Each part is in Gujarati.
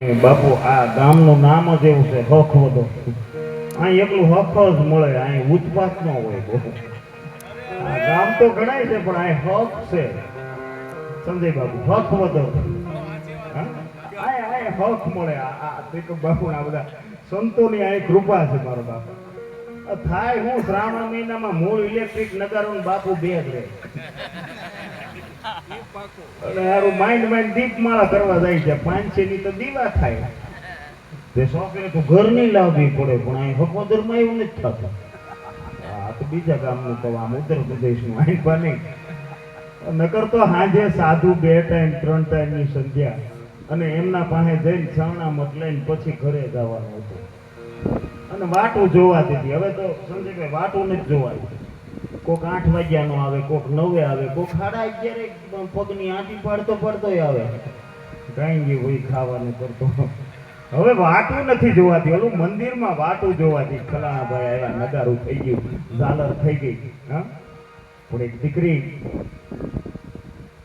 બાપુ, આ ગામનું નામ જ એવું છે હખવદો અહીં એકલું હખ જ મળે, અહીં ઉત્પાત ન હોય. આ ગામ તો ગણાય છે, પણ અહીં હક છે. સંજય બાપુ, હક અહીં હક મળે. આ બાપુ આ બધા સંતોની અહીં કૃપા છે મારો બાપુ. થાય હું શ્રાવણ મહિનામાં મૂળ ઇલેક્ટ્રિક નગારો બાપુ બે જ રહે. અને હારું માઇન્ડ માઇન્ડ દીપમાળા કરવા જાય છે. પાંચસે ની તો દીવા થાય. તે શોખીને તો ઘર નહીં લાવવી પડે, પણ અહીં હકોદરમાં એવું નથી થતું. આ તો બીજા ગામનું તો આમ ઉત્તર પ્રદેશનું અહીં પણ નહીં. નકર તો હાજે સાધુ બે ટાઈમ, ત્રણ ટાઈમની સંધ્યા. અને એમના પાસે જઈને સવણા મત લઈને પછી ઘરે જવાનું હતું. અને વાટું જોવા દીધી. હવે તો સમજે કે વાટું નથી જોવાય કોક આઠ વાગ્યાનો આવે, કોક નવે આવે, કોક સાડા અગિયારે પગની આંટી પાડતો પડતો આવે. કાંઈ હોય ખાવાનું કરતો. હવે વાટું નથી જોવાતી, ઓલું મંદિરમાં વાટું જોવાતી. ફલાણા ભાઈ આવ્યા, નગારું થઈ ગયું, ઝાલર થઈ ગઈ, હા? પણ એક દીકરી,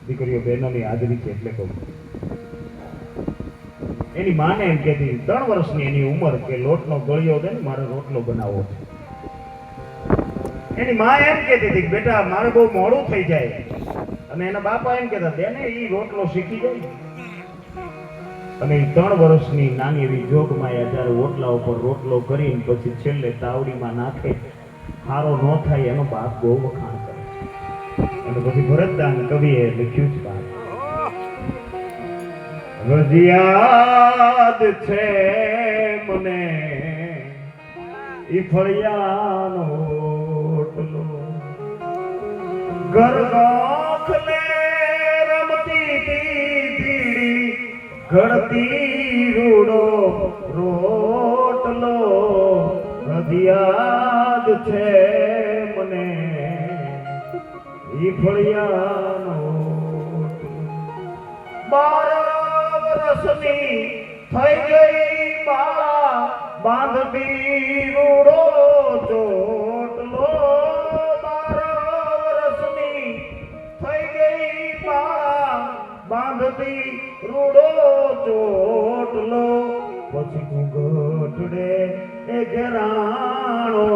દીકરીઓ બહેનોની હાજરી છે એટલે કહું. એની માને એમ કહેતી, ત્રણ વર્ષની એની ઉંમર કે લોટનો ગળ્યો દે ને મારે રોટલો બનાવવો છે. એની માં એમ કહેતી હતી બેટા, મારે બહુ મોડું થઈ જાય. અને એના બાપા એમ કહેતા, બેને એ રોટલો શીખી જાય. અને એ ત્રણ વર્ષની નાની એવી જોગમાં જ્યારે ઓટલા ઉપર રોટલો કરીને પછી છેલ્લે તાવડીમાં નાખે. હારો ન થાય, એનો બાપ બહુ વખાણ કરે અને પછી ભરતદાન કવિએ લખ્યું જ બાપ રજિયાદ છે મને, ઈ ફળિયાનો ગરગાખલે રમતી દીડી ઘડતી રૂડો રોટલો હદિયાદ છે મને ઈ ફળિયાનો. બાર વર્ષની થઈ ગઈ બા બાંધતી રૂડો ચોટલો રૂડો ચોટલો. પછી ઘૂંઘટડે એ ઘેરાણો.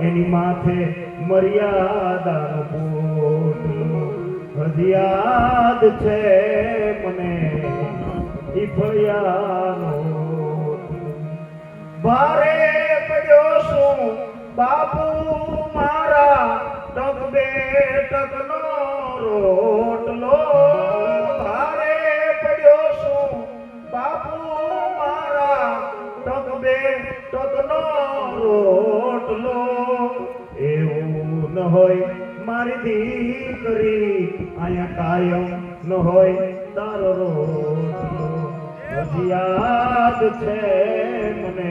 એની માથે મર્યાદાનો પોટલો. હજી યાદ છે મને ઈ ફળિયાનો ભારે પડ્યો શું? બાપુ મારા ટક બે ટકનો રોટલો. તારો રોટલો હજી યાદ છે મને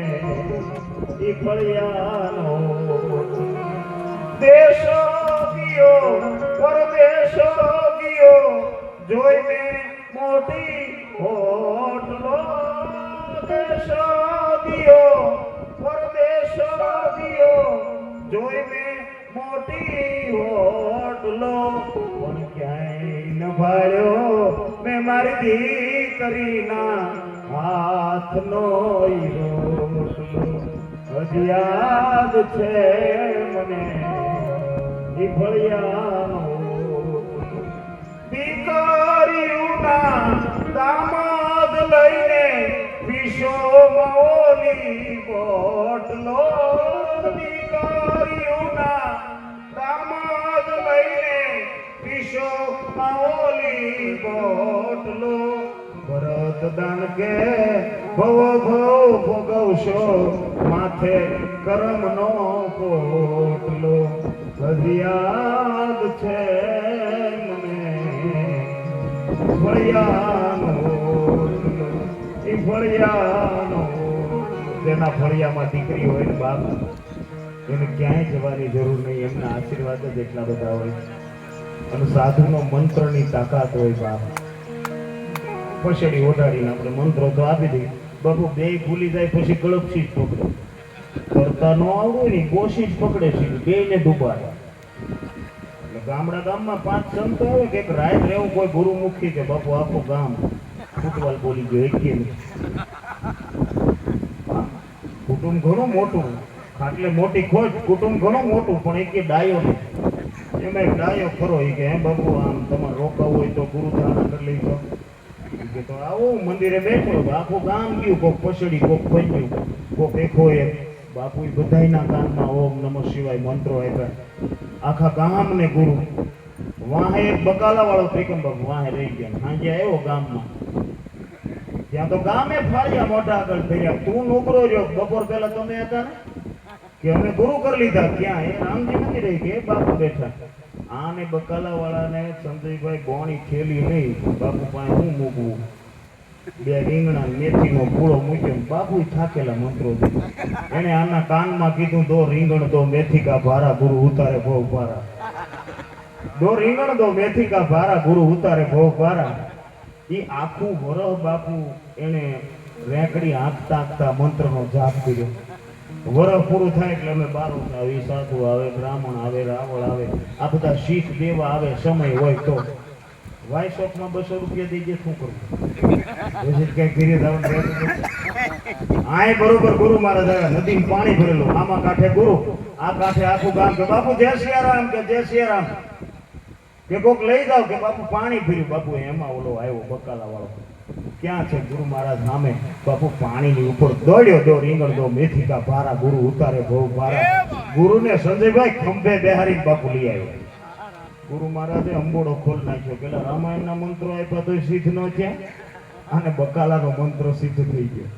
ઈ ફળિયાનો દેશો ગયો પરદેશો ગયો જોઈને મોટી હોટલો દેશો ગયો પરદેશો ગયો જોઈને મોટી હોટલો પણ ક્યાંય ન ભાળ્યો મેં મારી દીકરીના હાથનો હજી યાદ છે મને ઈ ફળિયાનો દીકરીઓના દામાદ લઈને વિશો ઓલી બોટલો દીકરીઓના દામાદ લઈને વિશો ઓલી ભરત કે, ભવ ભવ ભોગવશો, માથે કરમનો પોટલો. હજી યાદ છે મને. ઈ ફળિયાનો જેના ફળિયામાં દીકરી હોય ને બાપ, એને ક્યાંય જવાની જરૂર નહીં, એમના આશીર્વાદ જ એટલા બધા હોય. અને સાધુનો મંત્રની તાકાત હોય બાપ. પછડી ઓઢાડીને આપણે મંત્રો તો આપી દઈએ. બાપુ, બે ભૂલી જાય પછી ગળપસી જ પકડે. કરતા ન આવડું ને ગોસી જ પકડે છે બે ને ડૂબાડે એટલે ગામડા ગામમાં પાંચ સંતો આવે કે રાત રહેવું કોઈ ગુરુમુખી કે બાપુ, આખું ગામ ફૂટવાલ બોલી ગયો, એક કુટુંબ ઘણું મોટું. ખાટલે મોટી ખોજ કુટુંબ ઘણું મોટું, પણ એક ડાયો નહીં. એમાં ડાયો ખરો, એ કે, હે બાપુ, આમ તમારે રોકાવું હોય તો ગુરુ કે આવો મંદિરે બેઠો આખું ગામ ગયું, કોક પછડી, કોક પંજ્યું કોક એકો એક બાપુ બધાયના કાનમાં ઓમ નમઃ શિવાય મંત્રો આપ્યા. આખા ગામને ગુરુ. વાહે એક બકાલા વાળો ત્રિકમ વાહે રહી ગયા. સાંજે આવ્યો ગામમાં. ત્યાં તો ગામે ફાળ્યા મોટા આગળ ફેર્યા. તું નોકરો રહ્યો, બપોર પહેલા તમે હતા ને? કે અમે ગુરુ કરી લીધા. ક્યાં? એ રામજી રહી કે બાપુ બેઠા. આને બકાલા વાળાને સંજયભાઈ ગોણી ખેલી નહીં બાપુ પાસે હું મૂકવું બે રીંગણા મેથીનો પૂળો મૂક્યો ને બાપુ થાકેલા મંત્રો એને આના કાનમાં કીધું, દો રીંગણ, દો મેથી કા ભારા ગુરુ ઉતારે ભો ભારા. દો રીંગણ, દો મેથી કા ભારા ગુરુ ઉતારે ભો ભારા. એ આખું વરહ બાપુ એને રેકડી આંકતા આંકતા મંત્રનો જાપ કર્યો. વરહ પૂરું થાય એટલે અમે બારું આવી સાધુ આવે, બ્રાહ્મણ આવે, રાવળ આવે, આ બધા શીખ, દેવા આવે, સમય હોય તો. વાય શોપમાં બસો રૂપિયા દઈ દે, શું કરવું પછી કઈ ધીરે રહેતું આય બરોબર ગુરુ મહારાજ આવ્યા નદી પાણી ભરેલું. આમાં કાંઠે ગુરુ. આ કાંઠે આખું ગામ કે બાપુ જય સિયારામ કે જય સિયારામ. કે કોક લઈ જાવ કે બાપુ પાણી ભર્યું. બાપુ એમાં ઓલો આવ્યો બકાલા વાળો ક્યાં છે? ગુરુ મહારાજ સામે બાપુ પાણીની ઉપર દોડ્યો દો રીંગણ દો મેથી કા ભારા ગુરુ ઉતારે બહુ ભારા ગુરુને સંજયભાઈ ખંભે બેહારી બાપુ લઈ આવ્યો. ગુરુ મહારાજે અંબોડો ખોલ નાખ્યો. પેલા રામાયણના મંત્રો આપ્યા તો સિદ્ધ ન થયા. અને બકાલાનો મંત્ર સિદ્ધ થઈ ગયો.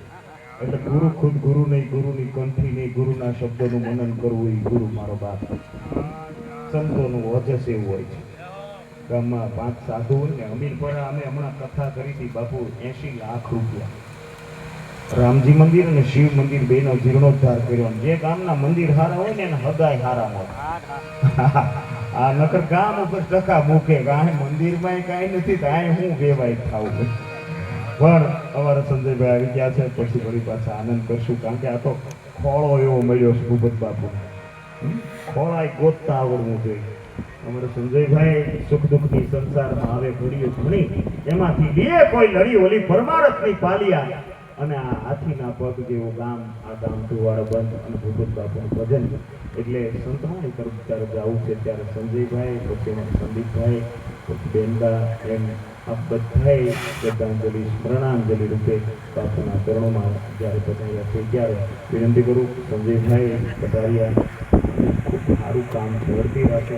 એટલે ગુરુ ખુદ ગુરુ નહીં, ગુરુની કંઠી નહીં, ગુરુના શબ્દોનું મનન કરવું એ ગુરુ મારો બાપ સંતોનું ઓજસ એવું હોય છે. ગામમાં પાંચ સાધુ હોય ને અમીરપરા અમે હમણાં કથા કરી હતી, બાપુ એસી લાખ રૂપિયા. રામજી મંદિર અને શિવ મંદિર બેનો જીર્ણોદ્ધાર કર્યો. જે ગામના મંદિર હારા હોય ને, એને હદાય હારા હોય આ નકર ગામ ઉપર ટકા મૂકે, કે આ મંદિરમાં કાંઈ નથી કાંઈ હું વેવાય ખાવું પણ અમારા સંજયભાઈ આવી ગયા છે, પછી વળી પાછા આનંદ કરશું, કારણ કે આ તો ખોળો એવો મળ્યો છે, ભૂપત બાપુ ખોળાય ગોતતા આવડવું જોઈએ. અમારા સંજયભાઈ સુખ દુઃખની સંસારમાં આવે ઘડીએ ઘણી એમાંથી બે કોઈ લડી, ઓલી પરમારથની પાલિયા અને આ હાથીના પગ જેવું ગામ, આ ગામ ધુવાડ બંધ અને ભૂપત બાપુનું ભજન. એટલે સંતાણી તરફ ત્યારે જવું છે ત્યારે સંજયભાઈ, પછી સંદીપભાઈ, પછી બેનદા એમ આ બધાએ શ્રદ્ધાંજલિ, સ્મરણાંજલિ રૂપે બાપુના ચરણોમાં જ્યારે પધાર્યા છે, ત્યારે વિનંતી કરું, સંજયભાઈ, પધાર્યા. ખૂબ સારું કામ ઝડપી રાખે.